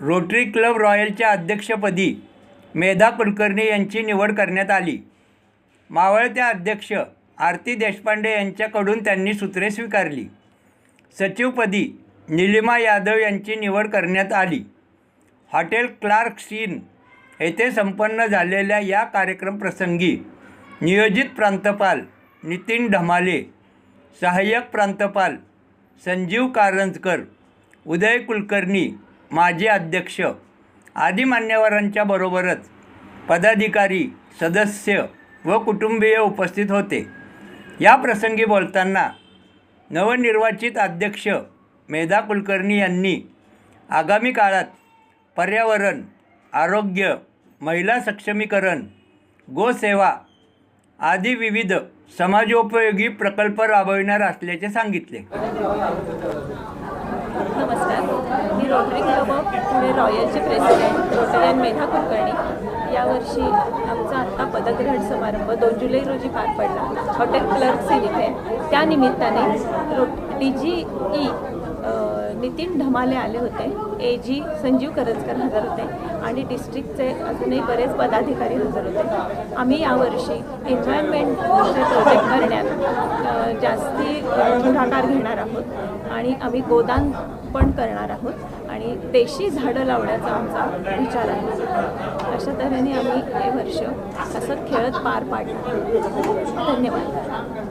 Rotary club रॉयलच्या अध्यक्षपदी मेधा कुलकर्णी यांची निवड करण्यात आली. मावळत्या अध्यक्ष आरती देशपांडे यांच्याकडून त्यांनी सूत्रे स्वीकारली. सचिवपदी निलिमा यादव यांची निवड करण्यात आली. हॉटेल क्लार्क सीन येथे संपन्न झालेल्या या कार्यक्रमप्रसंगी नियोजित प्रांतपाल नितीन ढमाले सहाय्यक प्रांतपाल संजीव कारंजकर उदय कुलकर्णी माजी अध्यक्ष आदी मान्यवरांच्या बरोबरच पदाधिकारी सदस्य व कुटुंबीय उपस्थित होते. या प्रसंगी बोलताना नवनिर्वाचित अध्यक्ष मेधा कुलकर्णी यांनी आगामी काळात पर्यावरण आरोग्य महिला सक्षमीकरण गोसेवा आदी विविध समाजोपयोगी प्रकल्प राबविणार असल्याचे सांगितले. नमस्कार. मी रोटरी क्लब पुणे रॉयलचे प्रेसिडेंट रोटरियन मेधा कुलकर्णी. यावर्षी आमचा आत्ता पदग्रहण समारंभ दोन जुलै रोजी पार पडला. हॉटेल क्लर्क सीन इथे त्यानिमित्ताने Ro D G E Nitin Dhamale आले होते. ए जी संजीव करजकर हजर होते आणि डिस्ट्रिक्टचे अजूनही बरेच पदाधिकारी हजर होते. आम्ही यावर्षी एन्जॉयमेंटचे प्रोजेक्ट करण्यात जास्ती पुढाकार घेणार आहोत आणि आम्ही गोदान पण करणार आहोत आणि देशी झाडं लावण्याचा आमचा विचार आहे. अशा तऱ्हेने आम्ही हे वर्ष असं खेळत पार पाडणार धन्यवाद.